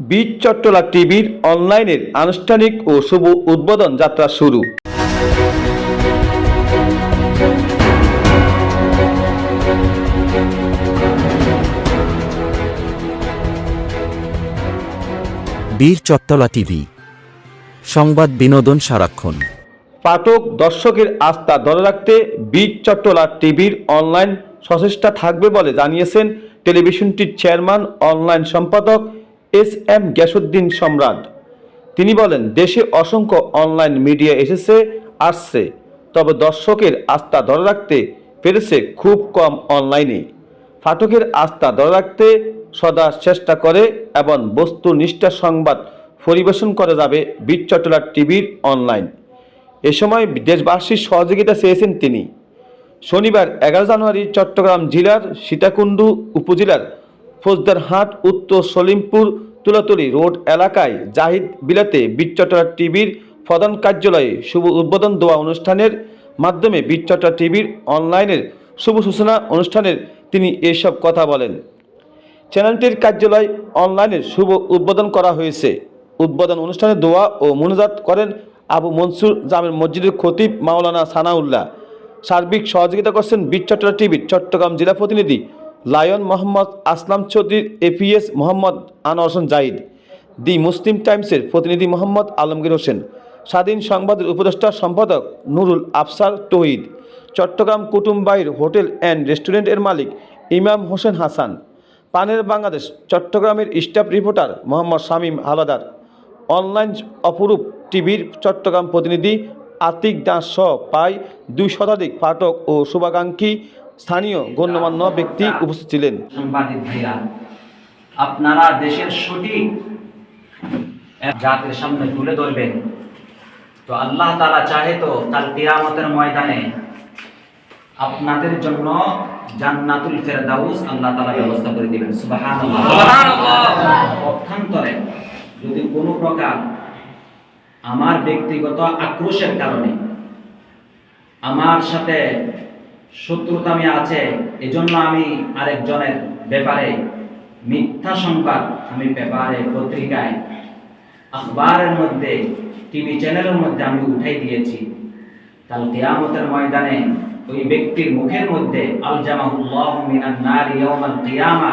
বীজ চট্টলা টিভির অনলাইনের আনুষ্ঠানিক ও শুভ উদ্বোধন যাত্রা শুরু। বীর চট্টলা টিভি সংবাদ বিনোদন সারাক্ষণ। পাঠক দর্শকের আস্থা ধরে রাখতে বীজ চট্টলা টিভির অনলাইন সচেষ্টা থাকবে বলে জানিয়েছেন টেলিভিশনটির চেয়ারম্যান অনলাইন সম্পাদক এস এম গ্যাসুদ্দিন সম্রাট। তিনি বলেন, দেশে অসংখ্য অনলাইন মিডিয়া এসেছে, আসছে। তবে দর্শকের আস্থা ধরে রাখতে পেরেছে খুব কম অনলাইনে। ফাটকের আস্থা ধরে রাখতে সদা চেষ্টা করে এবং বস্তুনিষ্ঠা সংবাদ পরিবেশন করা যাবে বীর চট্টলা টিভির অনলাইন। এ সময় দেশবাসীর সহযোগিতা চেয়েছেন তিনি। শনিবার এগারো জানুয়ারি চট্টগ্রাম জেলার সীতাকুণ্ডু উপজেলার ফৌজদারহাট উত্তর সলিমপুর, তুলাতলি রোড এলাকায় জাহিদ বিলাতে বীরচট্টলা টিভির প্রধান কার্যালয়ে শুভ উদ্বোধন দেওয়া অনুষ্ঠানের মাধ্যমে বীরচট্টলা টিভির অনলাইনের শুভ সূচনা অনুষ্ঠানের তিনি এসব কথা বলেন। চ্যানেলটির কার্যালয় অনলাইনের শুভ উদ্বোধন করা হয়েছে। উদ্বোধন অনুষ্ঠানে দোয়া ও মুনাজাত করেন আবু মনসুর জামের মসজিদের খতিব মাওলানা সানাউল্লাহ। সার্বিক সহযোগিতা করছেন বীর চট্টগ্রাম টিভির চট্টগ্রাম জেলা প্রতিনিধি লায়ন মোহাম্মদ আসলাম চৌধুরীর APS Mohammad Anwar Hossain the Muslim টাইমসের প্রতিনিধি মোহাম্মদ আলমগীর হোসেন, স্বাধীন সংবাদের উপদেষ্টা সম্পাদক নুরুল আফসার তহিদ, চট্টগ্রাম কুটুম্বাইর হোটেল অ্যান্ড রেস্টুরেন্টের মালিক ইমাম হোসেন হাসান, পানের বাংলাদেশ চট্টগ্রামের staff reporter Mohammad Shamim Haldar, online Aparup টিভির চট্টগ্রাম প্রতিনিধি আতিক দাস সহ প্রায় দুই শতাধিক পাঠক ও শুভাকাঙ্ক্ষী স্থানীয় গণ্যমান্য ব্যক্তি উপস্থিত ছিলেন সাংবাদিক ভাইরা আপনারা দেশের সঠিক জাতির সামনে তুলে ধরবেন। তো আল্লাহ তালা চাহে তো কাল কিয়ামতের ময়দানে আপনাদের জন্য জান্নাতুল ফেরদাউস আল্লাহ তালা ব্যবস্থা করে দিবেন। সুবহানাল্লাহ। অর্থান্তরে যদি কোনো প্রকার আমার ব্যক্তিগত আক্রোশের কারণে আমার সাথে শত্রুতামি আছে এজন্য আমি আরেকজনের ব্যাপারে মিথ্যা সংবাদ আমি পেপারে পত্রিকায় আখবারের মধ্যে টিভি চ্যানেলের মধ্যে আমি উঠাই দিয়েছি। কাল কিয়ামতের ময়দানে ওই ব্যক্তির মুখের মধ্যে আল জামাহুল্লাহ মিনান নার ইয়াউমাল কিয়ামা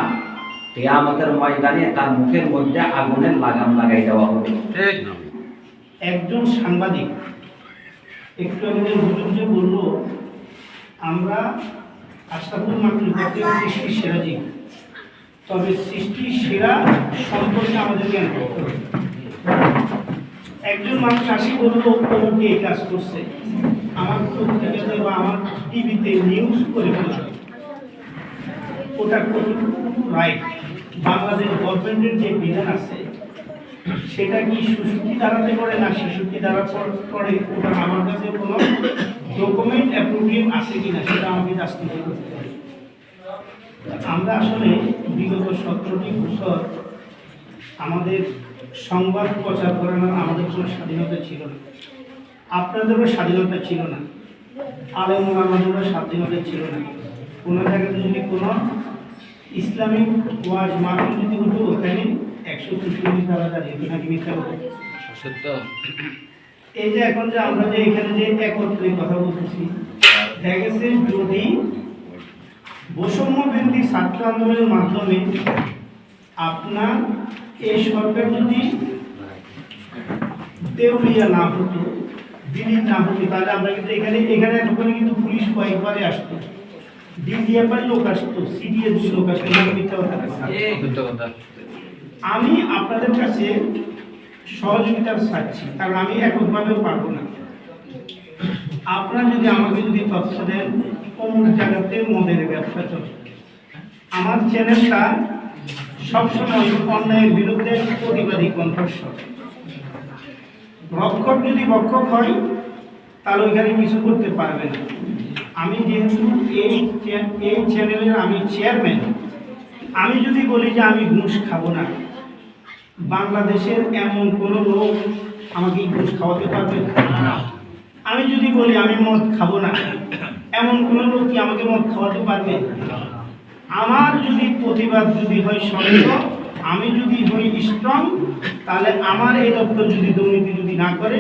কিয়ামতের ময়দানে তার মুখের মধ্যে আগুনের লাগাম লাগাই দেওয়া হবে। একজন সাংবাদিক একটু হুজুর যে বলল আমরা আশরাফুল মাকলুকাতের সৃষ্টির সেরা জীব। তবে সৃষ্টির সেরা সম্পর্কে আমাদের জ্ঞান করতে হবে একজন মানুষ আসি বলল অমুকে এই কাজ করছে? আমার পত্রিকাতে বা আমার টিভিতে নিউজ করে ফেলা ওটা কতটুকু রাইট বাংলাদেশ গভর্নমেন্টের যে বিধান আছে, সেটা কি সুশুদ্ধি দ্বারাতে করে না শিশুটি দ্বারা পর- করে? ওটা আমার কাছে কোনো ডকুমেন্ট অ্যাপ্রোপ্রিয়েট আছে কিনা সেটা আমাকে রাজনীতি করতে হবে। আমরা আসলে বিগত সতেরোটি বছর আমাদের সংবাদ প্রচার করানোর আমাদের কোনো স্বাধীনতা ছিল না। আপনাদেরও স্বাধীনতা ছিল না। আলেম আমাদেরও স্বাধীনতা ছিল না। কোনো জায়গাতে যদি কোনো ইসলামিক ওয়াজ মাহফিল যদি হতো ওখানে একশো চল্লিশ দ্বারা দাঁড়িয়ে নাকি মিথ্যা কথা? এই যে এখন যে আমরা যে এখানে যে একত্রে কথা বলতেছি দেখা গেছে যদি বৈষম্য বিরোধী ছাত্র আন্দোলনের মাধ্যমে আপনার এই সরকার যদি দেউলিয়া না হতো বিলীন না হতো তাহলে আমরা কিন্তু এখানে এখানে এতক্ষণে কিন্তু পুলিশ কয়েকবারে আসতো ডিজিএফআই লোক আসতো সিডিএস লোক আসতো। আমি আপনাদের কাছে সহযোগিতা চাচ্ছি কারণ আমি এককভাবেও পারব না। আপনারা যদি আমাকে যদি তথ্য দেন অমুক জায়গাতে মদের ব্যবসা চলে আমার চ্যানেলটা সবসময় অন্যায়ের বিরুদ্ধে প্রতিবাদী কণ্ঠস্বর। রক্ষক যদি রক্ষক হয়, তাহলে ওইখানে কিছু করতে পারবে না। আমি যেহেতু এই এই চ্যানেলের আমি চেয়ারম্যান আমি যদি বলি যে আমি ঘুষ খাব না বাংলাদেশের এমন কোনো লোক আমাকে ঘুষ খাওয়াতে পারবে? আমি যদি বলি, আমি মদ খাব না। এমন কোনো লোক কি আমাকে মদ খাওয়াতে পারবে? আমার যদি প্রতিবাদ যদি হয় সত্য আমি যদি হই স্ট্রং তাহলে আমার এই দপ্তর যদি দুর্নীতি যদি না করে,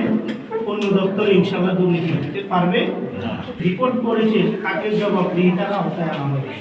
অন্য দপ্তর ইনশাল্লাহ দুর্নীতি করতে পারবে। রিপোর্ট করেছে কাকে জবাবদিহিতার আওতায় আনা হবে